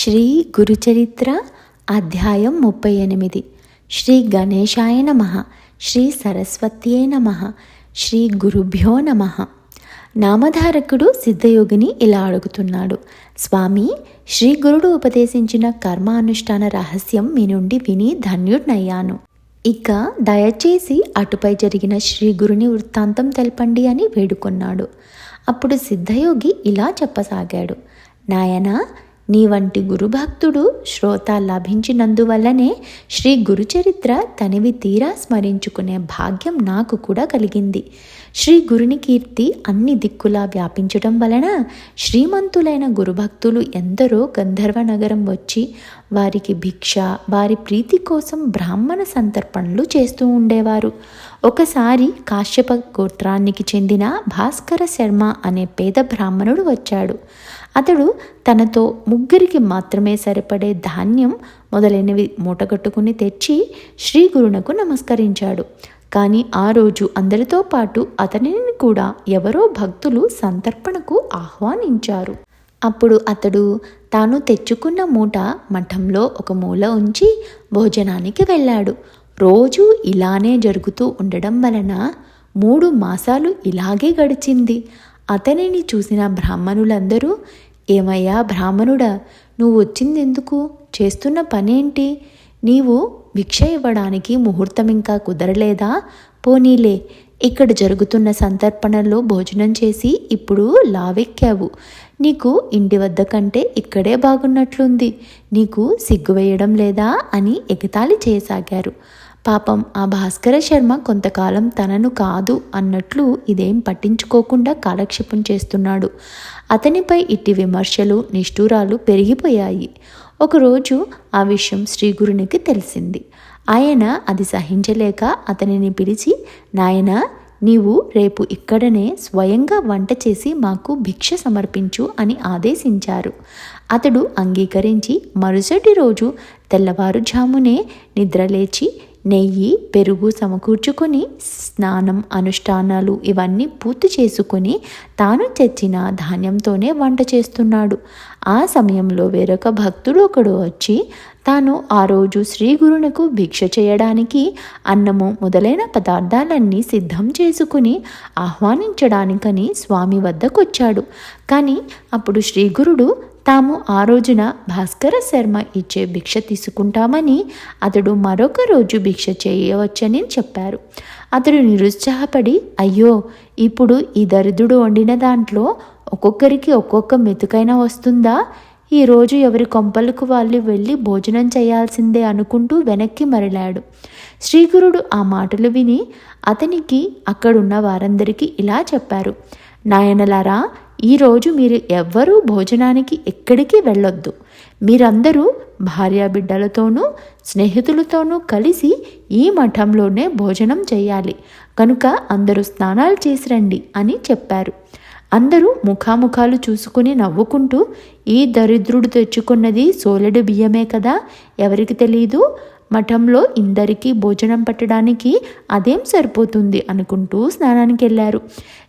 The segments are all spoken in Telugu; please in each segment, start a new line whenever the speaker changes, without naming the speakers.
శ్రీ గురుచరిత్ర అధ్యాయం ముప్పై ఎనిమిది. శ్రీ గణేశాయ నమ. శ్రీ సరస్వత్యే నమ. శ్రీ గురుభ్యో నమ. నామధారకుడు సిద్ధయోగిని ఇలా అడుగుతున్నాడు. స్వామి శ్రీ గురుడు ఉపదేశించిన కర్మ అనుష్ఠాన రహస్యం మీ నుండి విని ధన్యుడినయ్యాను. ఇక దయచేసి అటుపై జరిగిన శ్రీ గురుని వృత్తాంతం తెలపండి అని వేడుకొన్నాడు. అప్పుడు సిద్ధయోగి ఇలా చెప్పసాగాడు. నాయనా నీ వంటి గురుభక్తుడు శ్రోత లభించినందువల్లనే శ్రీ గురుచరిత్ర తనివి తీరా స్మరించుకునే భాగ్యం నాకు కూడా కలిగింది. శ్రీ గురుని కీర్తి అన్ని దిక్కులా వ్యాపించటం వలన శ్రీమంతులైన గురుభక్తులు ఎందరో గంధర్వ నగరం వచ్చి వారికి భిక్ష వారి ప్రీతి కోసం బ్రాహ్మణ సంతర్పణలు చేస్తూ ఉండేవారు. ఒకసారి కాశ్యప గోత్రానికి చెందిన భాస్కర శర్మ అనే పేద బ్రాహ్మణుడు వచ్చాడు. అతడు తనతో ముగ్గురికి మాత్రమే సరిపడే ధాన్యం మొదలైనవి మూటగట్టుకుని తెచ్చి శ్రీ గురునకు నమస్కరించాడు. కానీ ఆ రోజు అందరితో పాటు అతనిని కూడా ఎవరో భక్తులు సంతర్పణకు ఆహ్వానించారు. అప్పుడు అతడు తాను తెచ్చుకున్న మూట మఠంలో ఒక మూల ఉంచి భోజనానికి వెళ్ళాడు. రోజు ఇలానే జరుగుతూ ఉండడం వలన మూడు మాసాలు ఇలాగే గడిచింది. అతనిని చూసిన బ్రాహ్మణులందరూ ఏమయ్యా బ్రాహ్మణుడా నువ్వు వచ్చిందెందుకు? చేస్తున్న పనేంటి? నీవు భిక్ష ఇవ్వడానికి ముహూర్తం ఇంకా కుదరలేదా? పోనీలే ఇక్కడ జరుగుతున్న సంతర్పణలో భోజనం చేసి ఇప్పుడు లావెక్కావు. నీకు ఇంటి వద్ద కంటే ఇక్కడే బాగున్నట్లుంది. నీకు సిగ్గు వేయడం లేదా? అని ఎగతాళి చేయసాగారు. పాపం ఆ భాస్కర శర్మ కొంతకాలం తనను కాదు అన్నట్లు ఇదేం పట్టించుకోకుండా కాలక్షేపం చేస్తున్నాడు. అతనిపై ఇట్టి విమర్శలు నిష్ఠూరాలు పెరిగిపోయాయి. ఒకరోజు ఆ విషయం శ్రీగురునికి తెలిసింది. ఆయన అది సహించలేక అతనిని పిలిచి నాయన నీవు రేపు ఇక్కడనే స్వయంగా వంట చేసి మాకు భిక్ష సమర్పించు అని ఆదేశించారు. అతడు అంగీకరించి మరుసటి రోజు తెల్లవారుజామునే నిద్రలేచి నెయ్యి పెరుగు సమకూర్చుకొని స్నానం అనుష్ఠానాలు ఇవన్నీ పూర్తి చేసుకొని తాను తెచ్చిన ధాన్యంతోనే వంట చేస్తున్నాడు. ఆ సమయంలో వేరొక భక్తుడు ఒకడు వచ్చి తాను ఆ రోజు శ్రీ గురునకు భిక్ష చేయడానికి అన్నము మొదలైన పదార్థాలన్నీ సిద్ధం చేసుకుని ఆహ్వానించడానికని స్వామి వద్దకొచ్చాడు. కానీ అప్పుడు శ్రీగురుడు తాము ఆ రోజున భాస్కర శర్మ ఇచ్చే భిక్ష తీసుకుంటామని అతడు మరొక రోజు భిక్ష చేయవచ్చని చెప్పారు. అతడు నిరుత్సాహపడి అయ్యో ఇప్పుడు ఈ దరిద్రుడు వండిన దాంట్లో ఒక్కొక్కరికి ఒక్కొక్క మెతుకైనా వస్తుందా? ఈరోజు ఎవరి కొంపలకు వాళ్ళు వెళ్ళి భోజనం చేయాల్సిందే అనుకుంటూ వెనక్కి మరలాడు. శ్రీగురుడు ఆ మాటలు విని అతనికి అక్కడున్న వారందరికీ ఇలా చెప్పారు. నాయనలారా ఈరోజు మీరు ఎవ్వరూ భోజనానికి ఎక్కడికి వెళ్ళొద్దు. మీరందరూ భార్యాబిడ్డలతోనూ స్నేహితులతోనూ కలిసి ఈ మఠంలోనే భోజనం చేయాలి. కనుక అందరూ స్నానాలు చేసి రండి అని చెప్పారు. అందరూ ముఖాముఖాలు చూసుకుని నవ్వుకుంటూ ఈ దరిద్రుడు తెచ్చుకున్నది సోలెడు బియ్యమే కదా ఎవరికి తెలీదు? మఠంలో ఇందరికీ భోజనం పట్టడానికి అదేం సరిపోతుంది అనుకుంటూ స్నానానికి వెళ్ళారు.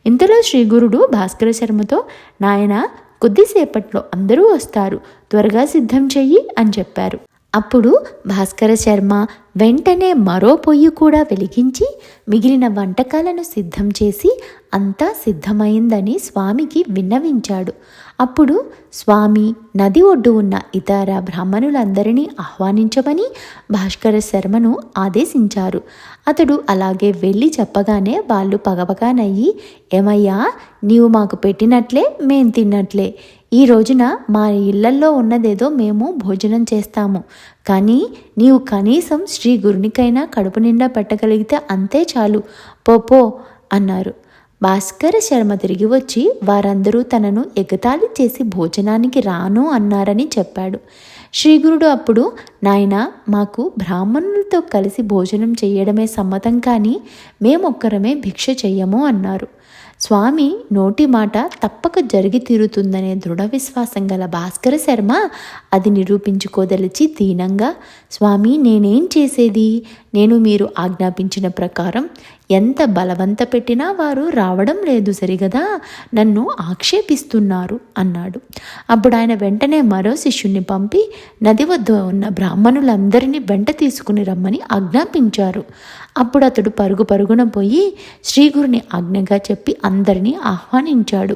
ఇంతలో శ్రీగురుడు భాస్కర శర్మతో నాయన కొద్దిసేపట్లో అందరూ వస్తారు. త్వరగా సిద్ధం చెయ్యి అని చెప్పారు. అప్పుడు భాస్కర శర్మ వెంటనే మరో పొయ్యి కూడా వెలిగించి మిగిలిన వంటకాలను సిద్ధం చేసి అంతా సిద్ధమైందని స్వామికి విన్నవించాడు. అప్పుడు స్వామి నది ఒడ్డు ఉన్న ఇతర బ్రాహ్మణులందరినీ ఆహ్వానించమని భాస్కర శర్మను ఆదేశించారు. అతడు అలాగే వెళ్ళి చెప్పగానే వాళ్ళు పగపగానయ్యి ఏమయ్యా నీవు మాకు పెట్టినట్లే మేం తిన్నట్లే. ఈ రోజున మా ఇళ్ళల్లో ఉన్నదేదో మేము భోజనం చేస్తాము. కానీ నీవు కనీసం శ్రీ గురునికైనా కడుపు నిండా పెట్టగలిగితే అంతే చాలు. పోపో అన్నారు. భాస్కర శర్మ తిరిగి వచ్చి వారందరూ తనను ఎగతాళి చేసి భోజనానికి రాను అన్నారని చెప్పాడు. శ్రీగురుడు అప్పుడు నాయన మాకు బ్రాహ్మణులతో కలిసి భోజనం చేయడమే సమ్మతం కానీ మేమొక్కరమే భిక్ష చెయ్యము అన్నారు. స్వామి నోటి మాట తప్పక జరిగి తీరుతుందనే దృఢ విశ్వాసం గల భాస్కర శర్మ అది నిరూపించుకోదలిచి దీనంగా స్వామి నేనేం చేసేది? నేను మీరు ఆజ్ఞాపించిన ప్రకారం ఎంత బలవంత పెట్టినా వారు రావడం లేదు సరిగదా? నన్ను ఆక్షేపిస్తున్నారు అన్నాడు. అప్పుడు ఆయన వెంటనే మరో శిష్యుణ్ణి పంపి నది వద్ద ఉన్న బ్రాహ్మణులందరినీ వెంట తీసుకుని రమ్మని ఆజ్ఞాపించారు. అప్పుడు అతడు పరుగు పరుగున పోయి శ్రీగురుని ఆజ్ఞగా చెప్పి అందరినీ ఆహ్వానించాడు.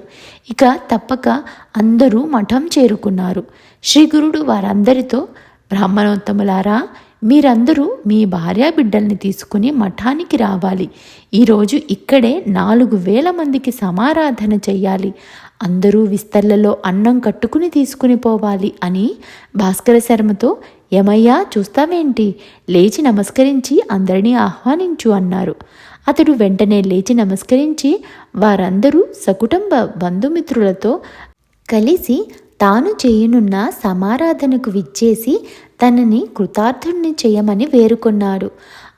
ఇక తప్పక అందరూ మఠం చేరుకున్నారు. శ్రీగురుడు వారందరితో బ్రాహ్మణోత్తములారా మీరందరూ మీ భార్యా బిడ్డల్ని తీసుకుని మఠానికి రావాలి. ఈరోజు ఇక్కడే నాలుగు వేల మందికి సమారాధన చెయ్యాలి. అందరూ విస్తర్లలో అన్నం కట్టుకుని తీసుకుని పోవాలి అని భాస్కర శర్మతో ఏమయ్యా చూస్తావేంటి? లేచి నమస్కరించి అందరినీ ఆహ్వానించు అన్నారు. అతడు వెంటనే లేచి నమస్కరించి వారందరూ సకుటుంబ బంధుమిత్రులతో కలిసి తాను చేయనున్న సమారాధనకు విచ్చేసి తనని కృతార్థుణ్ణి చేయమని వేరుకొన్నాడు.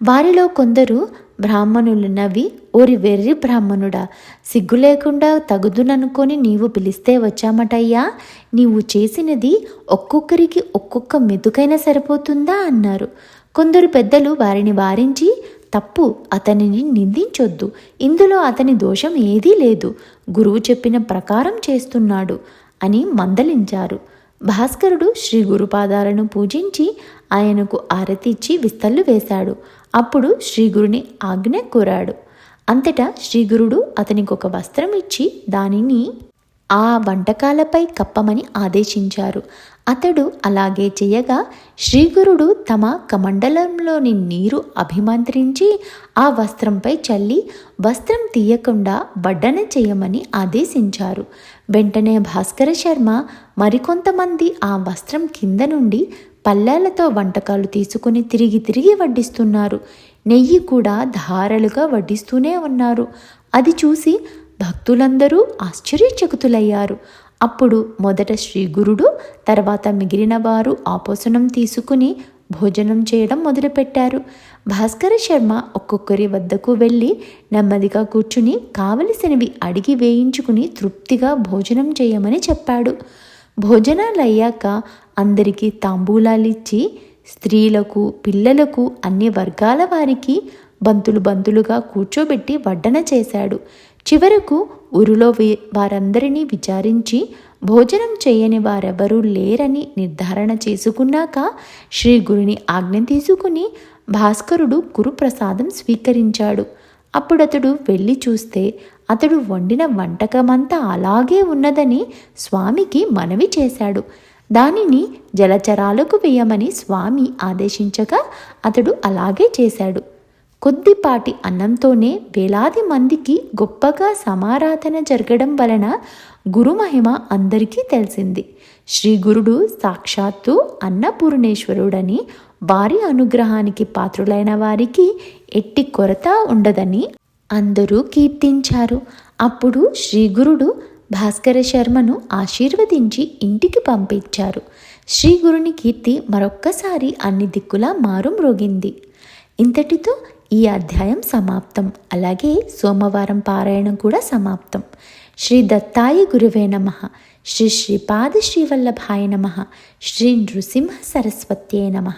వారిలో కొందరు బ్రాహ్మణులు నవ్వి ఓరి వెర్రి బ్రాహ్మణుడా సిగ్గు లేకుండా తగుదుననుకొని నీవు పిలిస్తే వచ్చామటయ్యా? నీవు చేసినది ఒక్కొక్కరికి ఒక్కొక్క మెతుకైనా సరిపోతుందా అన్నారు. కొందరు పెద్దలు వారిని వారించి తప్పు అతనిని నిందించొద్దు. ఇందులో అతని దోషం ఏదీ లేదు. గురువు చెప్పిన ప్రకారం చేస్తున్నాడు అని మందలించారు. భాస్కరుడు శ్రీ గురుపాదాలను పూజించి ఆయనకు ఆరతిచ్చి విస్తళ్ళు వేశాడు. అప్పుడు శ్రీగురుని ఆజ్ఞ కోరాడు. అంతటా శ్రీగురుడు అతనికి ఒక వస్త్రం ఇచ్చి దానిని ఆ వంటకాలపై కప్పమని ఆదేశించారు. అతడు అలాగే చేయగా శ్రీగురుడు తమ కమండలంలోని నీరు అభిమంత్రించి ఆ వస్త్రంపై చల్లి వస్త్రం తీయకుండా వడ్డన చేయమని ఆదేశించారు. వెంటనే భాస్కర శర్మ మరికొంతమంది ఆ వస్త్రం కింద నుండి పల్లెలతో వంటకాలు తీసుకుని తిరిగి తిరిగి వడ్డిస్తున్నారు. నెయ్యి కూడా ధారలుగా వడ్డిస్తూనే ఉన్నారు. అది చూసి భక్తులందరూ ఆశ్చర్యచకుతులయ్యారు. అప్పుడు మొదట శ్రీ గురుడు తర్వాత మిగిలిన వారు ఆపోసనం తీసుకుని భోజనం చేయడం మొదలుపెట్టారు. భాస్కర శర్మ ఒక్కొక్కరి వద్దకు వెళ్ళి నెమ్మదిగా కూర్చుని కావలసినవి అడిగి వేయించుకుని తృప్తిగా భోజనం చేయమని చెప్పాడు. భోజనాలు అయ్యాక అందరికీ తాంబూలాలిచ్చి స్త్రీలకు పిల్లలకు అన్ని వర్గాల వారికి బంతులు బంతులుగా కూర్చోబెట్టి వడ్డన చేశాడు. చివరకు ఊరిలో వారందరినీ విచారించి భోజనం చేయని వారెవరూ లేరని నిర్ధారణ చేసుకున్నాక శ్రీ గురుని ఆజ్ఞ తీసుకుని భాస్కరుడు గురుప్రసాదం స్వీకరించాడు. అప్పుడతడు వెళ్ళి చూస్తే అతడు వండిన వంటకమంతా అలాగే ఉన్నదని స్వామికి మనవి చేశాడు. దానిని జలచరాలకు వేయమని స్వామి ఆదేశించగా అతడు అలాగే చేశాడు. కొద్దిపాటి అన్నంతోనే వేలాది మందికి గొప్పగా సమారాధన జరగడం వలన గురుమహిమ అందరికీ తెలిసింది. శ్రీ గురుడు సాక్షాత్తు అన్నపూర్ణేశ్వరుడని వారి అనుగ్రహానికి పాత్రులైన వారికి ఎట్టి కొరత ఉండదని అందరూ కీర్తించారు. అప్పుడు శ్రీగురుడు భాస్కర శర్మను ఆశీర్వదించి ఇంటికి పంపించారు. శ్రీగురుని కీర్తి మరొక్కసారి అన్ని దిక్కులా మారుమ్రోగింది. ఇంతటితో ఈ అధ్యాయం సమాప్తం. అలాగే సోమవారం పారాయణం కూడా సమాప్తం. శ్రీ దత్తాయి గురువే నమ. శ్రీ శ్రీపాద శ్రీవల్లభాయ నమ. శ్రీ నృసింహ సరస్వత్యే నమ.